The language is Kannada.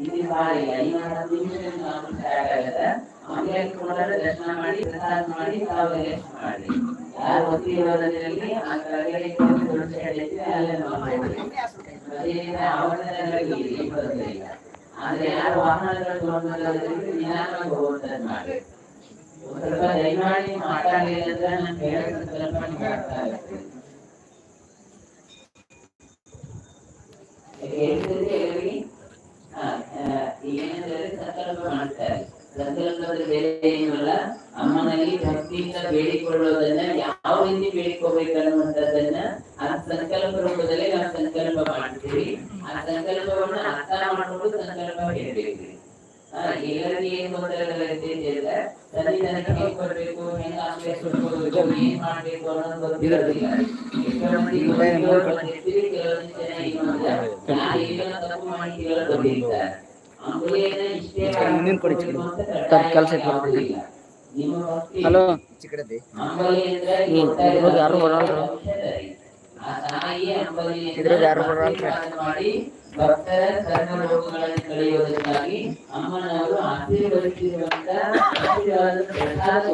ಇಲ್ಲಿ ಬಾರಿ ಐನೂರ ಹತ್ತು ನಿಮಿಷ ನಾವು ಸ್ಟಾರ್ಟ್ ಆಗತ್ತೆ ಆಮೇಲೆ ಕುಮಾರ ದರ್ಶನ ಮಾಡಿ ಪ್ರಸಾದ ಮಾಡಿ ತಾವು ಮಾಡಿ ಯಾರು ಒತ್ತಿ ಇರೋದ್ರಲ್ಲಿ ಆ ಕಡೆಗೆ ಐತೆ ಅಲ್ಲೇ ಹೋಗ್ಬೇಕು ಅದರಿಂದ ಆವರಣದಲ್ಲಿ ಇಲ್ಲಿ ಬರೋದಿಲ್ಲ ಆದ್ರೆ ಯಾರು ವಾಹನಗಳು ನಿಧಾನವಾಗಿ ಹೋಗುವಂಥದ್ದು ಮಾಡಿ ಸ್ವಲ್ಪ ದಯಮಾಡಿ ಮಾತಾಡಲಿಲ್ಲ ಅಂದ್ರೆ ನಾನು ಹೇಳೋದು ಸ್ವಲ್ಪ ಮಾಡ್ತಾ ಅರ್ಥ ಹೇಳ್ತಿದ್ರೆ ಆ, ಏನಂದ್ರೆ ಸಂಕಲ್ಪ ಮಾಡ್ತಾರೆ. ಸಂಕಲ್ಪದ ಬೇರೆ ಏನಿಲ್ಲ. ಅಮ್ಮನಲ್ಲಿ ಭಕ್ತಿಯಿಂದ ಬೇಡಿಕೊಳ್ಳೋದನ್ನ ಯಾವ ರೀತಿ ಬೇಡಿಕೋಬೇಕು ಅನ್ನುವಂಥದ್ದನ್ನ ಆ ಸಂಕಲ್ಪ ರೂಪದಲ್ಲಿ ನಾವು ಸಂಕಲ್ಪ ಮಾಡ್ತೀವಿ. ಆ ಸಂಕಲ್ಪವನ್ನ ಅರ್ಥ ಮಾಡ್ಕೊಂಡು ಸಂಕಲ್ಪ ಹೇಳ್ಬೇಕು. ಎಲ್ಲರಿಗೆ ಏನ್ ಗೊಂದಲಗಳಿರುತ್ತೆ ಅಂದ್ರೆ ನನಗೆ ಹೇಗ್ ಕೊಡ್ಬೇಕು ಹೆಂಗ ಆಶ್ರಯ ಏನ್ ಮಾಡ್ಬೇಕು ಅನ್ನೋದು ಗೊತ್ತಿರೋದಿಲ್ಲ. ಕೆಲವೊಂದು ಜನ ಏನು ಕೆಲ್ಸ ಹಲೋ. ಇದ್ರೊಳಗೆ ಯಾರು ಬರಲ್ರು? ಇದ್ರೊಳಗೆ ಯಾರು ಬರಲ್ರು? ಭಕ್ತರ ಸರ್ವ ರೋಗಗಳನ್ನು ಕಳೆಯುವುದಕ್ಕಾಗಿ ಅಮ್ಮನವರು ಆಶೀರ್ವಾದ ಪ್ರಸಾದ